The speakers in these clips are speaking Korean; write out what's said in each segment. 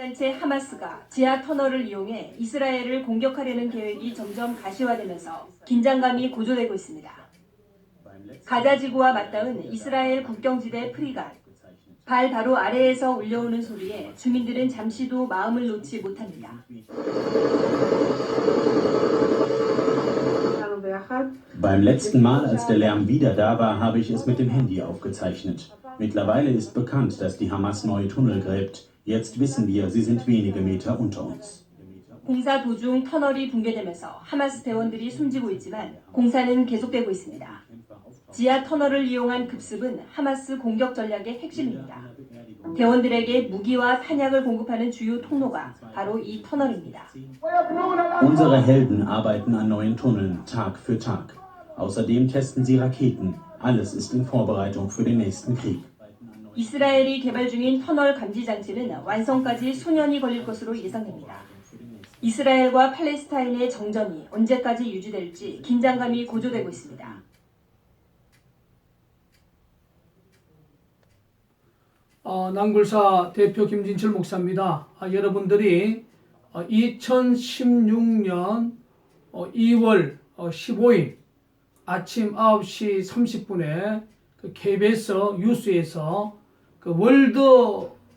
단체 하마스가 지하 터널을 이용해 이스라엘을 공격하려는 계획이 점점 가시화되면서 긴장감이 고조되고 있습니다. 가자 지구와 맞닿은 이스라엘 국경지대 프리갓. 발 바로 아래에서 울려오는 소리에 주민들은 잠시도 마음을 놓지 못합니다. Jetzt wissen wir, sie sind wenige Meter unter uns. 공사 도중 터널이 붕괴되면서 하마스 대원들이 숨지고 있지만 공사는 계속되고 있습니다. 지하 터널을 이용한 급습은 하마스 공격 전략의 핵심입니다. 대원들에게 무기와 탄약을 공급하는 주요 통로가 바로 이 터널입니다. Unsere Helden arbeiten an neuen Tunneln, Tag für Tag. Außerdem testen sie Raketen. Alles ist in Vorbereitung für den nächsten Krieg. 이스라엘이 개발 중인 터널 감지 장치는 완성까지 수년이 걸릴 것으로 예상됩니다. 이스라엘과 팔레스타인의 정전이 언제까지 유지될지 긴장감이 고조되고 있습니다. 어, 남굴사 대표 김진철 목사입니다. 아, 여러분들이 어, 2016년 어, 2월 어, 15일 아침 9시 30분에 그 KBS 뉴스에서 그 월드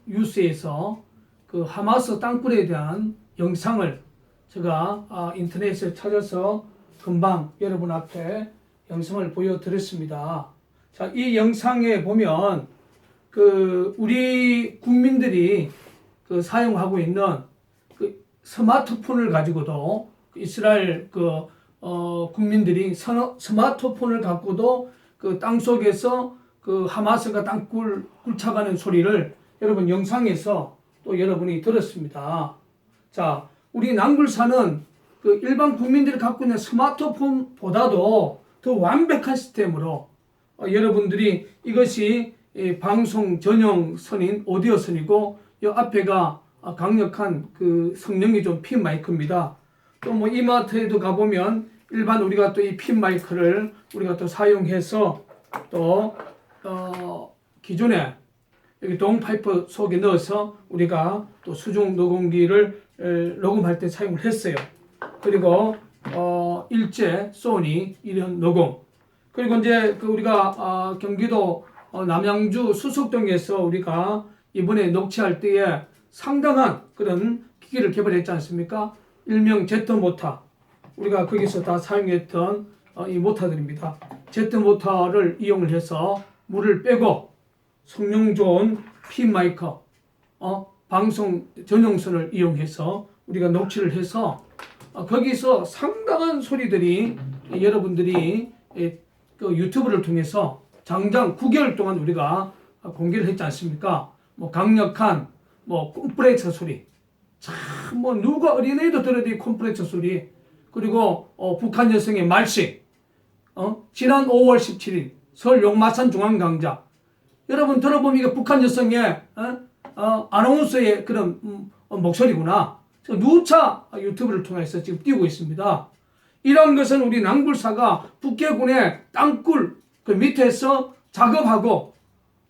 뉴스에서 그 하마스 땅굴에 대한 영상을 제가 아, 인터넷에 찾아서 금방 여러분 앞에 영상을 보여드렸습니다. 자, 이 영상에 보면 그 우리 국민들이 그 사용하고 있는 그 스마트폰을 가지고도 그 이스라엘 그 어, 국민들이 서- 스마트폰을 갖고도 그 땅 속에서 그 하마스가 땅굴 굴차가는 소리를 여러분 영상에서 또 여러분이 들었습니다. 자, 우리 남굴사는 그 일반 국민들이 갖고 있는 스마트폰보다도 더 완벽한 시스템으로 어, 여러분들이 이것이 이 방송 전용 선인 오디오 선이고 이 앞에가 아, 강력한 그 성능이 좀 핀 마이크입니다. 또 뭐 이마트에도 가보면 일반 우리가 또 이 핀 마이크를 우리가 또 사용해서 또 어, 기존에 여기 동 파이프 속에 넣어서 우리가 또 수중 녹음기를 에, 녹음할 때 사용을 했어요. 그리고 어, 일제, 소니 이런 녹음 그리고 이제 그 우리가 어, 경기도 어, 남양주 수석동에서 우리가 이번에 녹취할 때에 상당한 그런 기기를 개발했지 않습니까? 일명 제트 모터 우리가 거기서 다 사용했던 어, 이 모터들입니다. 제트 모터를 이용을 해서 물을 빼고 성능 좋은 핀 마이크 어, 방송 전용선을 이용해서 우리가 녹취를 해서 어, 거기서 상당한 소리들이 여러분들이 예, 그 유튜브를 통해서 장장 9개월 동안 우리가 공개를 했지 않습니까? 뭐 강력한 뭐 컴프레서 소리, 참 뭐 누가 어린애도 들어도 이 컴프레서 소리, 그리고 어, 북한 여성의 말식, 어? 지난 5월 17일 서울 용마산 중앙강자 여러분 들어보면 이게 북한 여성의 어? 어, 아나운서의 그런 음, 어, 목소리구나. 저 누차 유튜브를 통해서 지금 띄우고 있습니다. 이런 것은 우리 남굴사가 북계군의 땅굴 그 밑에서 작업하고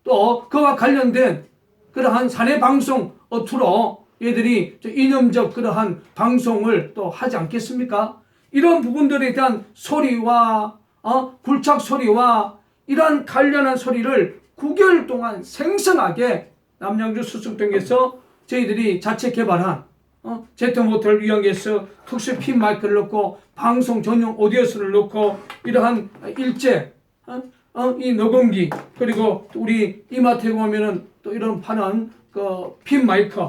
또 그와 관련된 그러한 사내 방송 어투로 얘들이 저 이념적 그러한 방송을 또 하지 않겠습니까? 이런 부분들에 대한 소리와 어? 굴착 소리와 이러한 관련한 소리를 9개월 동안 생생하게 남양주 수석동에서 저희들이 자체 개발한 어? 제트 모터를 이용해서 특수 핀 마이크를 넣고 방송 전용 오디오스를 넣고 이러한 일제 어? 어? 이 녹음기 그리고 우리 이마트에 보면은 또 이런 파는 그 핀 마이크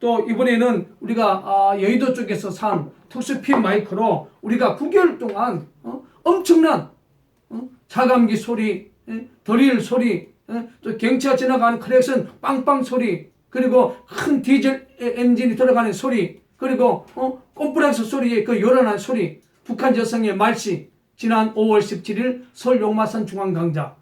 또 이번에는 우리가 아, 여의도 쪽에서 산 특수 핀 마이크로 우리가 9개월 동안 어? 엄청난 어? 자감기 소리, 예? 드릴 소리, 예? 또 경차 지나가는 크랙션 빵빵 소리, 그리고 큰 디젤 에- 엔진이 들어가는 소리, 그리고 어? 컴프레서 소리의 그 요란한 소리, 북한 여성의 말씨, 지난 5월 17일 서울 용마산 중앙강자,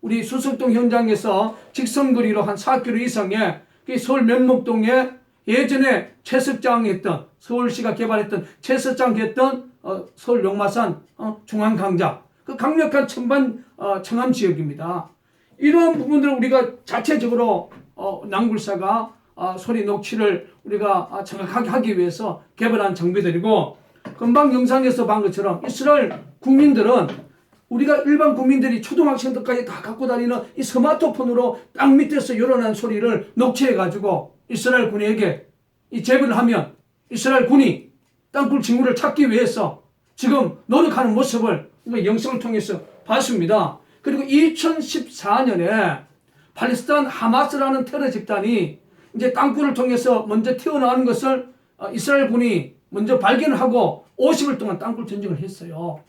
우리 수석동 현장에서 직선거리로 한 4km 이상의 그 서울 면목동에 예전에 최석장 했던 서울시가 개발했던 최석장 했던 어, 서울 용마산 어, 중앙강자 그 강력한 천반 어, 청암 지역입니다. 이러한 부분들을 우리가 자체적으로 어, 남굴사가 아, 소리 녹취를 우리가 아, 정확하게 하기 위해서 개발한 장비들이고 금방 영상에서 본 것처럼 이스라엘 국민들은 우리가 일반 국민들이 초등학생들까지 다 갖고 다니는 이 스마트폰으로 땅 밑에서 요란한 소리를 녹취해 가지고 이스라엘 군에게 이 제보를 하면 이스라엘 군이 땅굴 징후를 찾기 위해서 지금 노력하는 모습을 영상을 통해서 봤습니다. 그리고 2014년에 팔레스타인 하마스라는 테러 집단이 이제 땅굴을 통해서 먼저 튀어나오는 것을 어, 이스라엘 군이 먼저 발견을 하고 50일 동안 땅굴 전쟁을 했어요.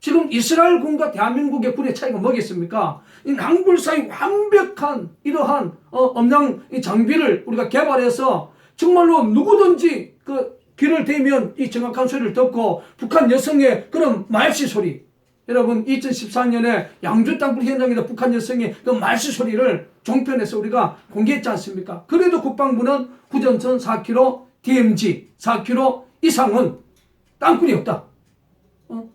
지금 이스라엘 군과 대한민국의 군의 차이가 뭐겠습니까? 이 낭불 사이 완벽한 이러한 어, 엄양 이 장비를 우리가 개발해서 정말로 누구든지 그 귀를 대면 이 정확한 소리를 듣고 북한 여성의 그런 말씨 소리 여러분 2014년에 양주 땅굴 현장에서 북한 여성의 그 말씨 소리를 종편에서 우리가 공개했지 않습니까? 그래도 국방부는 후전선 4km DMZ 4km 이상은 땅굴이 없다. 어?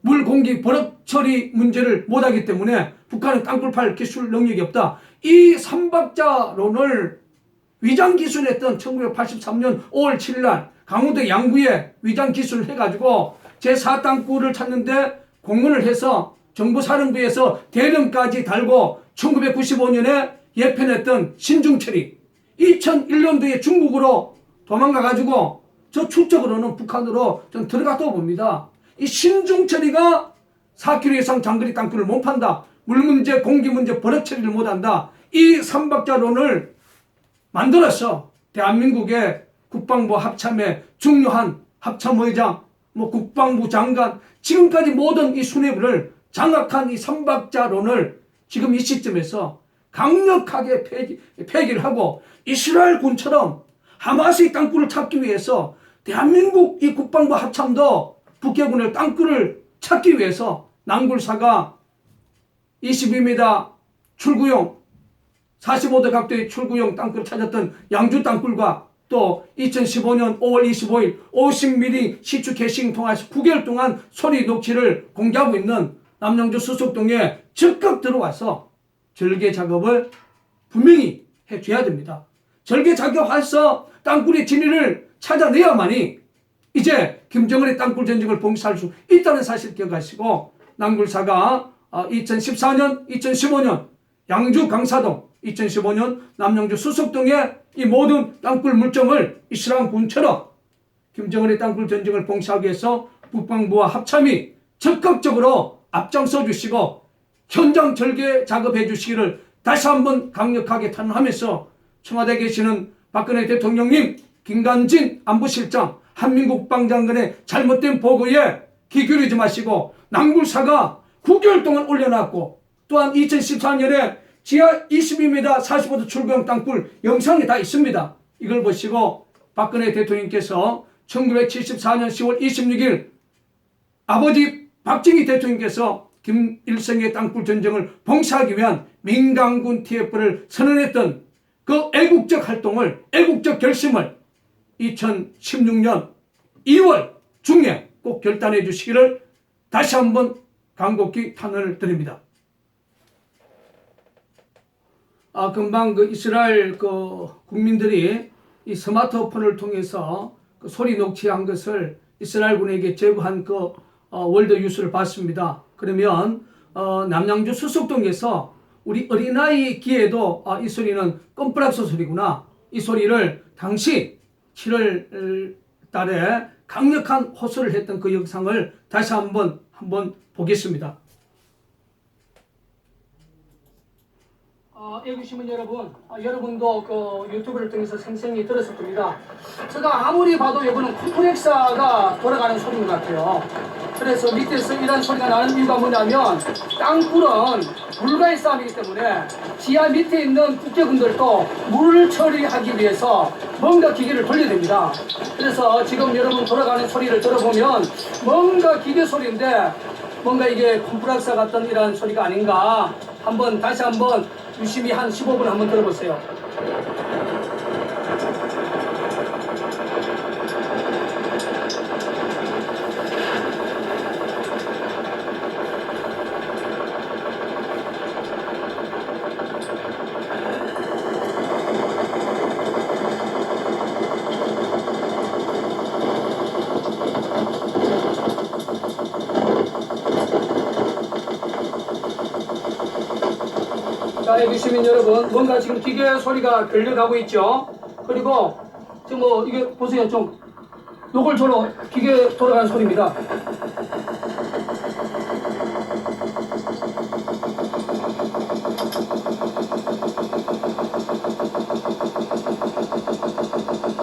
물 공기 버럭 처리 문제를 못하기 때문에 북한은 땅굴 팔 기술 능력이 없다. 이 삼박자론을 위장 기술했던 1983년 5월 7일 날 강원도 양구에 위장 기술을 해가지고 제4땅굴을 찾는데 공문을 해서 정부사령부에서 대령까지 달고 1995년에 예편했던 신중철이 2001년도에 중국으로 도망가가지고 저 추적으로는 북한으로 좀 들어갔다고 봅니다. 이 신중철이가 4km 이상 장거리 땅굴을 못 판다. 물 문제, 공기 문제, 버릇 처리를 못 한다. 이 삼박자론을 만들어서 대한민국의 국방부 합참의 중요한 합참의장, 뭐 국방부 장관, 지금까지 모든 이 수뇌부를 장악한 이 삼박자론을 지금 이 시점에서 강력하게 폐기, 폐기를 하고 이스라엘 군처럼 하마스의 땅굴을 찾기 위해서 대한민국 이 국방부 합참도 북해군의 땅굴을 찾기 위해서 낭굴사가 22m 출구용 45도 각도의 출구용 땅굴을 찾았던 양주 땅굴과 또 2015년 5월 25일 50mm 시추 캐싱 통해서 9개월 동안 소리 녹취를 공개하고 있는 남양주 수석동에 적극 들어와서 절개 작업을 분명히 해줘야 됩니다. 절개 작업해서 땅굴의 진위를 찾아내야만이 이제 김정은의 땅굴 전쟁을 봉사할 수 있다는 사실 기억하시고 남굴사가 2014년, 2015년 양주 강사동, 2015년 남양주 수석동의 이 모든 땅굴 물정을 이스라엘 군처럼 김정은의 땅굴 전쟁을 봉사하기 위해서 국방부와 합참이 적극적으로 앞장서 주시고 현장 절개 작업해 주시기를 다시 한번 강력하게 탄원하면서 청와대에 계시는 박근혜 대통령님, 김관진 안보실장, 한민국 국방장관의 잘못된 보고에 귀 기울이지 마시고 낭굴사가 9개월 동안 올려놨고 또한 2014년에 지하 22m 45도 출구형 땅굴 영상이 다 있습니다. 이걸 보시고 박근혜 대통령께서 1974년 10월 26일 아버지 박정희 대통령께서 김일성의 땅굴 전쟁을 봉사하기 위한 민간군 TF를 선언했던 그 애국적 활동을 애국적 결심을 2016년 2월 중에 꼭 결단해 주시기를 다시 한번 간곡히 탄원을 드립니다. 아, 금방 그 이스라엘 그 국민들이 이 스마트폰을 통해서 그 소리 녹취한 것을 이스라엘 군에게 제보한 그 어, 월드 뉴스를 봤습니다. 그러면 어, 남양주 수석동에서 우리 어린아이 귀에도 아, 이 소리는 껌프락스 소리구나. 이 소리를 당시 7월 달에 강력한 호소를 했던 그 영상을 다시 한번 한번 보겠습니다. 어, 애국시민 여러분, 아, 여러분도 그 유튜브를 통해서 생생히 들었을 겁니다. 제가 아무리 봐도 이거는 콤플렉사가 돌아가는 소리인 것 같아요. 그래서 밑에서 이런 소리가 나는 이유가 뭐냐면 땅굴은 물과의 싸움이기 때문에 지하 밑에 있는 국제군들도 물 처리하기 위해서 뭔가 기계를 돌려야 됩니다. 그래서 지금 여러분 돌아가는 소리를 들어보면 뭔가 기계 소리인데 뭔가 이게 콤프락사 같은 이런 소리가 아닌가 한번 다시 한번 유심히 한 15분 한번 들어보세요. 자, 여기 시민 여러분, 뭔가 지금 기계 소리가 들려가고 있죠? 그리고 지금 뭐 이게 보세요, 좀 요걸 저로 기계 돌아가는 소리입니다.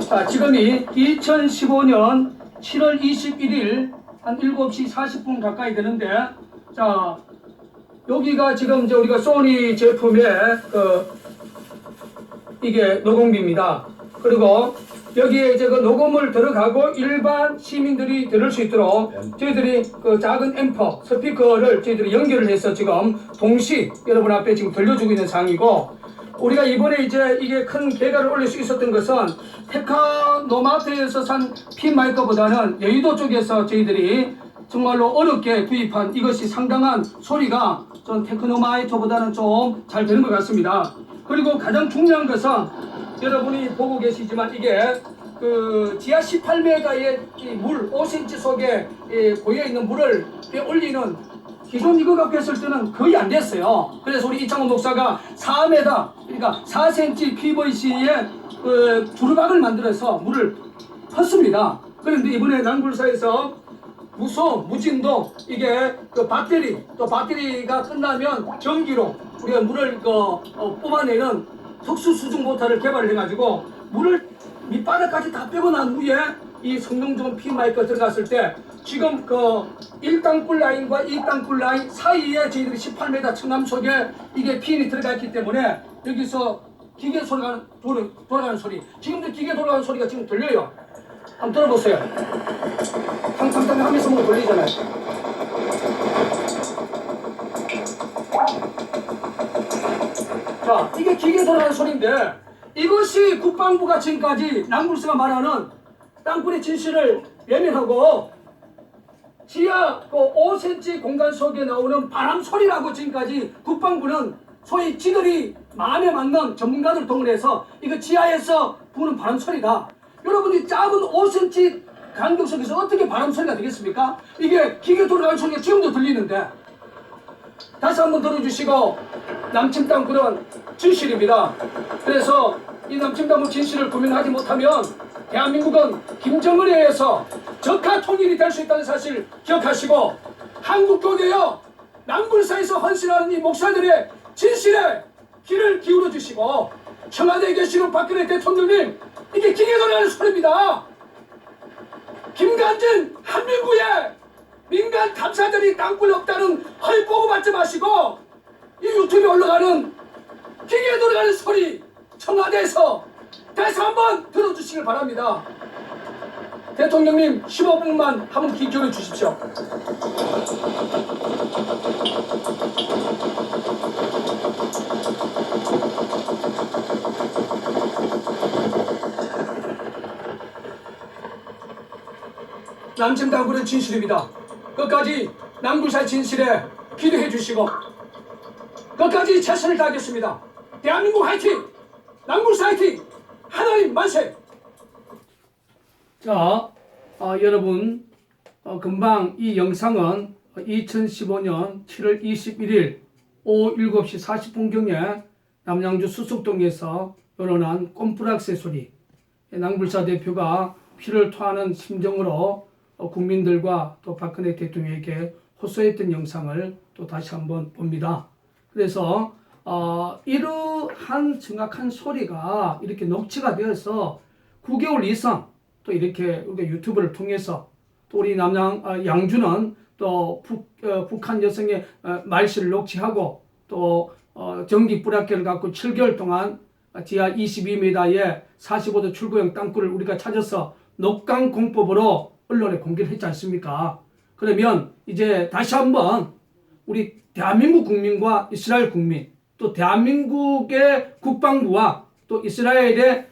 자, 지금이 2015년 7월 21일 한 7시 40분 가까이 되는데, 자, 여기가 지금 이제 우리가 소니 제품의 그 이게 녹음기입니다. 그리고 여기에 이제 그 녹음을 들어가고 일반 시민들이 들을 수 있도록 저희들이 그 작은 앰퍼 스피커를 저희들이 연결을 해서 지금 동시 여러분 앞에 지금 들려주고 있는 상황이고 우리가 이번에 이제 이게 큰 개가를 올릴 수 있었던 것은 테카노마트에서 산 핀 마이크보다는 여의도 쪽에서 저희들이 정말로 어렵게 구입한 이것이 상당한 소리가 전 테크노마이터보다는 좀 잘 되는 것 같습니다. 그리고 가장 중요한 것은 여러분이 보고 계시지만 이게 그 지하 18m의 물 5cm 속에 이 고여 있는 물을 이 올리는 기존 이거 갖고 했을 때는 거의 안 됐어요. 그래서 우리 이창호 목사가 4m 그러니까 4cm PVC의 그 주르박을 만들어서 물을 폈습니다. 그런데 이번에 난굴사에서 무소, 무진도 이게 그 배터리 또 배터리가 끝나면 전기로 우리가 물을 그 어, 뽑아내는 특수 수중 모터를 개발을 해가지고 물을 밑바닥까지 다 빼고 난 후에 이 성능 좋은 핀 마이크 들어갔을 때 지금 그 1땅굴 라인과 2땅굴 라인 사이에 저희들이 18m 청남 속에 이게 핀이 들어가 있기 때문에 여기서 기계 소리가 돌아, 돌아가는 소리. 지금도 기계 돌아가는 소리가 지금 들려요. 한번 들어보세요 탕탕탕 하면서 뭔가 돌리잖아요. 자, 이게 기계 돌아가는 소리인데 이것이 국방부가 지금까지 남불스가 말하는 땅굴의 진실을 외면하고 지하 그 5cm 공간 속에 나오는 바람 소리라고 지금까지 국방부는 소위 지들이 마음에 맞는 전문가들 동원해서 이거 지하에서 부는 바람 소리다. 여러분이 작은 5cm 간격 속에서 어떻게 바람 소리가 되겠습니까? 이게 기계 돌아가는 소리가 지금도 들리는데 다시 한번 들어주시고 남침 땅굴은 진실입니다. 그래서 이 남침 땅굴 진실을 구민하지 못하면 대한민국은 김정은에 의해서 적화 통일이 될 수 있다는 사실 기억하시고 한국 교계여 남굴사에서 헌신하는 이 목사들의 진실에 귀를 기울여 주시고 청와대에 계시는 박근혜 대통령님 이게 기계 돌아가는 소리입니다. 김관진 한민구에 민간 감사들이 땅굴 없다는 허위 보고 받지 마시고 이 유튜브에 올라가는 기계에 돌아가는 소리 청와대에서 다시 한번 들어주시길 바랍니다. 대통령님 15분만 한번 귀 기울여 주십시오. 남침 당구는 진실입니다. 끝까지 남구사 진실에 기도해 주시고 끝까지 최선을 다하겠습니다. 대한민국 화이팅! 남구사 화이팅! 하나님 만세! 자, 어, 여러분 어, 금방 이 영상은 2015년 7월 21일 오후 7시 40분경에 남양주 수석동에서 일어난 꼼프락새 소리 낭불사 대표가 피를 토하는 심정으로 어, 국민들과 또 박근혜 대통령에게 호소했던 영상을 또 다시 한번 봅니다. 그래서 어, 이러한 정확한 소리가 이렇게 녹취가 되어서 9개월 이상 또 이렇게 우리가 유튜브를 통해서 또 우리 남양 어, 양주는 또 북, 어, 북한 여성의 어, 말실을 녹취하고 또 어, 전기 불합계를 갖고 7개월 동안 지하 22m의 45도 출구형 땅굴을 우리가 찾아서 녹강 공법으로 언론에 공개를 했지 않습니까? 그러면 이제 다시 한번 우리 대한민국 국민과 이스라엘 국민 또 대한민국의 국방부와 또 이스라엘의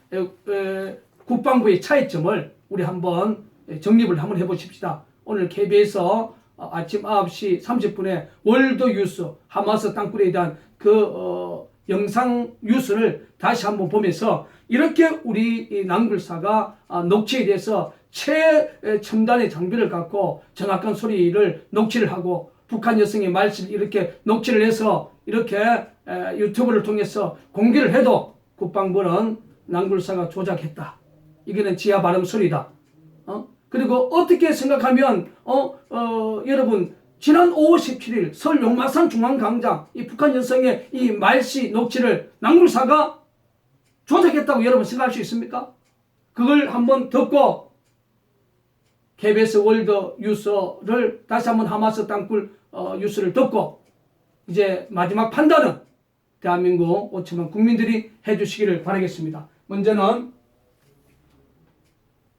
국방부의 차이점을 우리 한번 정립을 한번 해보십시다. 오늘 KBS에서 어, 아침 9시 30분에 월드 뉴스 하마스 땅굴에 대한 그 어, 영상 뉴스를 다시 한번 보면서 이렇게 우리 이 낭굴사가 아, 녹취에 대해서 최첨단의 장비를 갖고 정확한 소리를 녹취를 하고 북한 여성의 말씀 이렇게 녹취를 해서 이렇게 에, 유튜브를 통해서 공개를 해도 국방부는 낭굴사가 조작했다. 이거는 지하 발음 소리다. 어? 그리고 어떻게 생각하면 어, 어, 여러분 지난 5월 17일 서울 용마산 중앙광장 이 북한 여성의 이 말씨 녹취를 낭굴사가 조작했다고 여러분 생각할 수 있습니까? 그걸 한번 듣고 KBS 월드 뉴스를 다시 한번 하마스 땅굴 어, 뉴스를 듣고 이제 마지막 판단은 대한민국 5천만 국민들이 해주시기를 바라겠습니다. 먼저는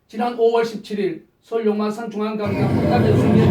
지난 5월 17일 서울 용마산 중앙광장 북한 여성의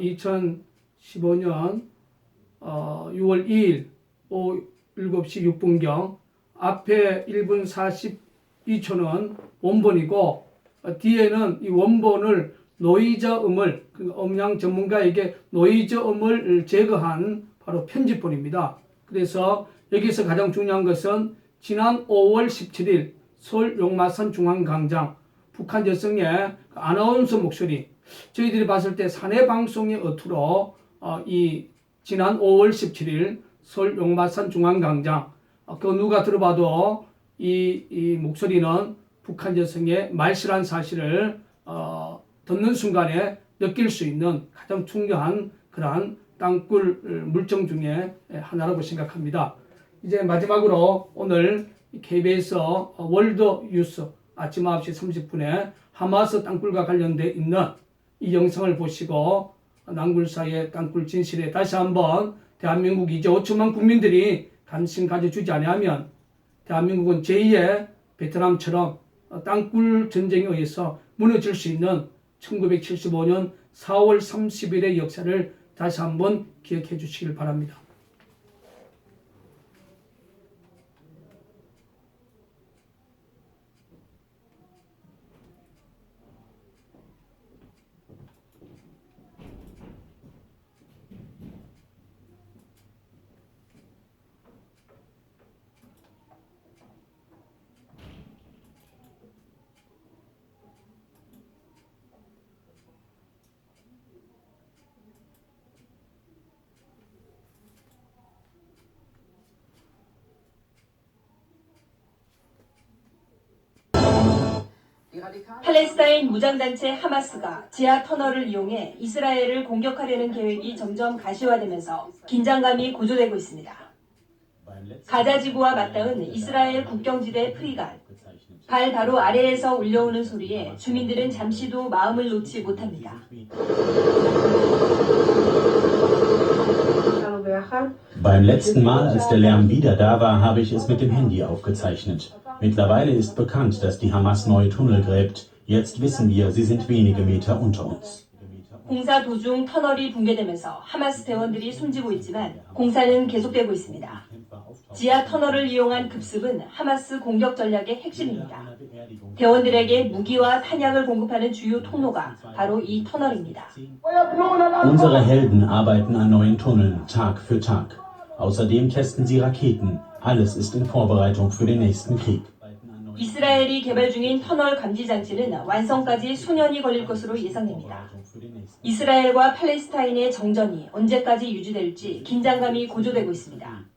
2015년 어, 6월 2일 오후 7시 6분경 앞에 1분 42초는 원본이고 어, 뒤에는 이 원본을 노이저 음을 그 음량 전문가에게 노이저 음을 제거한 바로 편집본입니다. 그래서 여기서 가장 중요한 것은 지난 5월 17일 서울 용마산 중앙광장 북한 여성의 그 아나운서 목소리 저희들이 봤을 때 사내 방송의 어투로 어, 이 지난 5월 17일 서울 용마산 중앙광장 어, 그 누가 들어봐도 이, 이 목소리는 북한 여성의 말실한 사실을 어, 듣는 순간에 느낄 수 있는 가장 중요한 그러한 땅굴 물정 중에 하나라고 생각합니다. 이제 마지막으로 오늘 KBS 월드 뉴스 아침 9시 30분에 하마스 땅굴과 관련돼 있는 이 영상을 보시고 낭굴사의 땅굴 진실에 다시 한번 대한민국 이제 5천만 국민들이 관심 가져주지 않으면 대한민국은 제2의 베트남처럼 땅굴 전쟁에 의해서 무너질 수 있는 1975년 4월 30일의 역사를 다시 한번 기억해 주시길 바랍니다. 팔레스타인 무장단체 하마스가 지하 터널을 이용해 이스라엘을 공격하려는 계획이 점점 가시화되면서 긴장감이 고조되고 있습니다. 가자 지구와 맞닿은 이스라엘 국경지대 프리갈. 발 바로 아래에서 울려오는 소리에 주민들은 잠시도 마음을 놓지 못합니다. Mittlerweile ist bekannt, dass die Hamas neue Tunnel gräbt. Jetzt wissen wir, sie sind wenige Meter unter uns. 공사 도중 터널이 붕괴되면서 하마스 대원들이 숨지고 있지만 공사는 계속되고 있습니다. 지하 터널을 이용한 급습은 하마스 공격 전략의 핵심입니다. 대원들에게 무기와 탄약을 공급하는 주요 통로가 바로 이 터널입니다. Unsere Helden arbeiten an neuen Tunneln, Tag für Tag. Außerdem testen sie Raketen. Alles ist in Vorbereitung für den nächsten Krieg. 이스라엘이 개발 중인 터널 감지 장치는 완성까지 수년이 걸릴 것으로 예상됩니다. 이스라엘과 팔레스타인의 정전이 언제까지 유지될지 긴장감이 고조되고 있습니다.